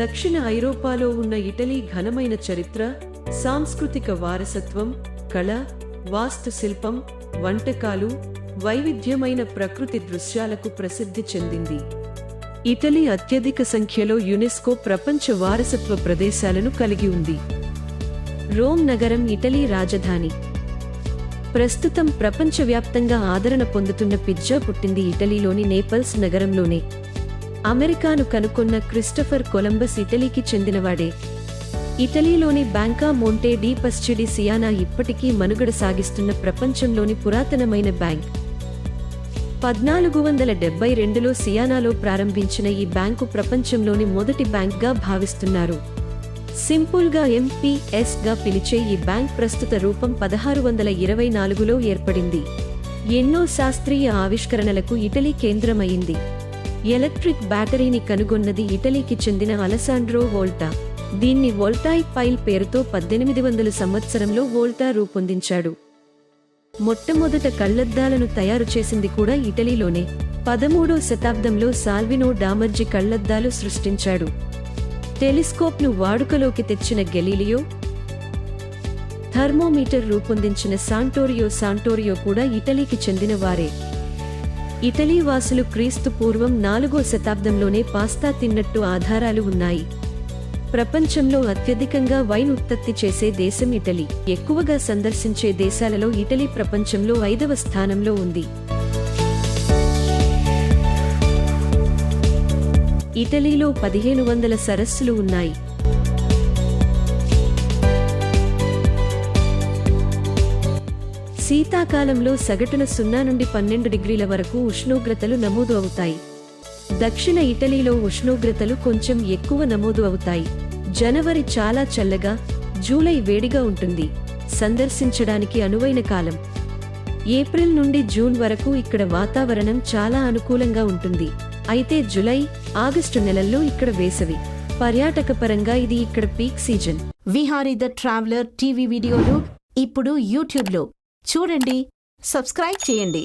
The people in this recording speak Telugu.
దక్షిణ ఐరోపాలో ఉన్న ఇటలీ ఘనమైన చరిత్ర సాంస్కృతిక వారసత్వం కళ వాస్తుశిల్పం వంటకాలు వైవిధ్యమైన ప్రకృతి దృశ్యాలకు ప్రసిద్ధి చెందింది. ఇటలీ అత్యధిక సంఖ్యలో యునెస్కో ప్రపంచ వారసత్వ ప్రదేశాలను కలిగి ఉంది. రోమ్ నగరం ఇటలీ రాజధాని. ప్రస్తుతం ప్రపంచవ్యాప్తంగా ఆదరణ పొందుతున్న పిజ్జా పుట్టింది ఇటలీలోని నేపల్స్ నగరంలోనే. అమెరికాను కనుకొన్న క్రిస్టఫర్ కొలంబస్ ఇటలీకి చెందినవాడే. ఇటలీలోని Banca Monte dei Paschi di Siena ఇప్పటికీ మనుగడ సాగిస్తున్న ప్రపంచంలోని పురాతనమైన బ్యాంక్. పద్నాలుగు వందల డెబ్బై రెండులో సియానాలో ప్రారంభించిన ఈ బ్యాంకు ప్రపంచంలోని మొదటి బ్యాంక్గా భావిస్తున్నారు. సింపుల్గా ఎంపీఎస్గా పిలిచే ఈ బ్యాంక్ ప్రస్తుత రూపం పదహారు వందల ఇరవై నాలుగులో ఏర్పడింది. ఎన్నో శాస్త్రీయ ఆవిష్కరణలకు ఇటలీ కేంద్రమైంది. ఎలక్ట్రిక్ బ్యాటరీని కనుగొన్నది ఇటలీకి చెందిన అలసాండ్రో వోల్టా. దీన్ని వోల్టాయి పైల్ పేరుతో పద్దెనిమిది వందల సంవత్సరంలో వోల్టా రూపొందించాడు. మొట్టమొదట కళ్ళద్దాలను తయారు చేసింది కూడా ఇటలీలోనే. పదమూడో శతాబ్దంలో సాల్వినో డామర్జి కళ్ళద్దాలు సృష్టించాడు. టెలిస్కోప్ను వాడుకలోకి తెచ్చిన గెలీలియో థర్మోమీటర్ రూపొందించిన సాంటోరియో సాంటోరియో కూడా ఇటలీకి చెందిన వారే ఇటలీ వాసులు క్రీస్తు పూర్వం నాలుగో శతాబ్దంలోనే పాస్తా తిన్నట్టు ఆధారాలు ఉన్నాయి. ప్రపంచంలో అత్యధికంగా వైన్ ఉత్పత్తి చేసే దేశం ఇటలీ. ఎక్కువగా సందర్శించే దేశాలలో ఇటలీ ప్రపంచంలో ఐదవ స్థానంలో ఉంది. ఇటలీలో పదిహేను వందల సరస్సులు ఉన్నాయి. శీతాకాలంలో సగటున సున్నా నుండి పన్నెండు డిగ్రీల వరకు ఉష్ణోగ్రతలు నమోదు అవుతాయి. దక్షిణ ఇటలీలో ఉష్ణోగ్రతలు కొంచెం ఎక్కువ నమోదు అవుతాయి. జనవరి చాలా చల్లగా జూలై వేడిగా ఉంటుంది. సందర్శించడానికి అనువైన కాలం. ఏప్రిల్ నుండి జూన్ వరకు ఇక్కడ వాతావరణం చాలా అనుకూలంగా ఉంటుంది. అయితే జులై ఆగస్టు నెలల్లో ఇక్కడ వేసవి. పర్యాటక పరంగా ఇది ఇక్కడ peak season. Vihari the traveller TV వీడియోలు ఇప్పుడు యూట్యూబ్లో. చూడండి సబ్స్క్రైబ్ చేయండి.